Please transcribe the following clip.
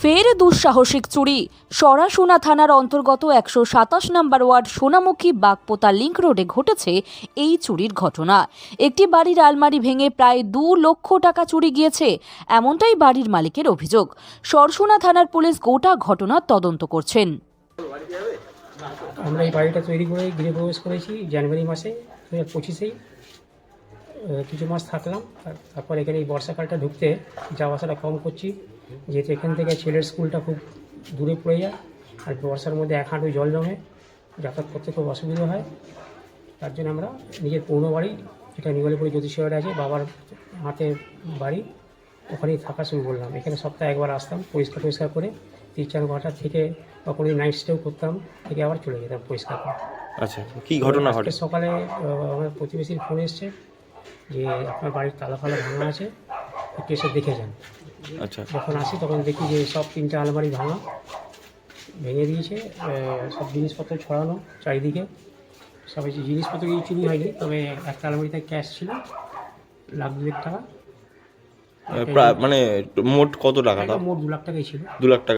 ফের দুঃসাহসিক চুরি। সরাসোনা থানার অন্তর্গত একশো সাতাশ নম্বর ওয়ার্ড সোনামুখী বাগপোতা লিংক রোডে ঘটেছে এই চুরির ঘটনা। একটি বাড়ির আলমারি ভেঙে প্রায় দু লক্ষ টাকা চুরি গিয়েছে, এমনটাই বাড়ির মালিকের অভিযোগ। সরসোনা থানার পুলিশ গোটা ঘটনার তদন্ত করছেন। আমরা এই বাড়িটা তৈরি করে গৃহপ্রবেশ করেছি জানুয়ারি মাসে দু হাজার পঁচিশেই কিছু মাস থাকলাম তারপর এখানে এই বর্ষাকালটা ঢুকতে যাওয়া আসাটা কম করছি। যেহেতু এখান থেকে ছেলের স্কুলটা খুব দূরে পড়ে যায় আর বর্ষার মধ্যে এক হাঁটু জল জমে যাতায়াত করতে খুব অসুবিধা হয়। তার জন্য আমরা নিজের পৌর বাড়ি যেটা নিগলিপুরি জ্যোতিষীয় আছে বাবার হাতে বাড়ি ওখানেই থাকা শুরু করলাম। এখানে সপ্তাহে একবার আসতাম পরিষ্কার পরিষ্কার করে তিন চার ঘণ্টা থেকে বা কোনো নাইট স্টেও করতাম থেকে আবার চলে যেতাম পরিষ্কার করে। আচ্ছা কি ঘটনা ঘটে? সকালে আমার প্রতিবেশীর ফোন এসছে যে আপনার বাড়ির তালা ফালা ভাঙা আছে একটু এসে দেখে যান। আচ্ছা। যখন আসি তখন দেখি যে সব তিনটে আলমারি ভাঙা ভেঙে দিয়েছে সব জিনিসপত্র ছড়ানো চারিদিকে। সব এই জিনিসপত্র কিছু চুরি হয়নি তবে একটা আলমারিতে ক্যাশ ছিল লাখ দুয়েক টাকা। প্রায় মানে মোট কত টাকা মোট দু লাখ টাকাই ছিল। দু লাখ টাকা।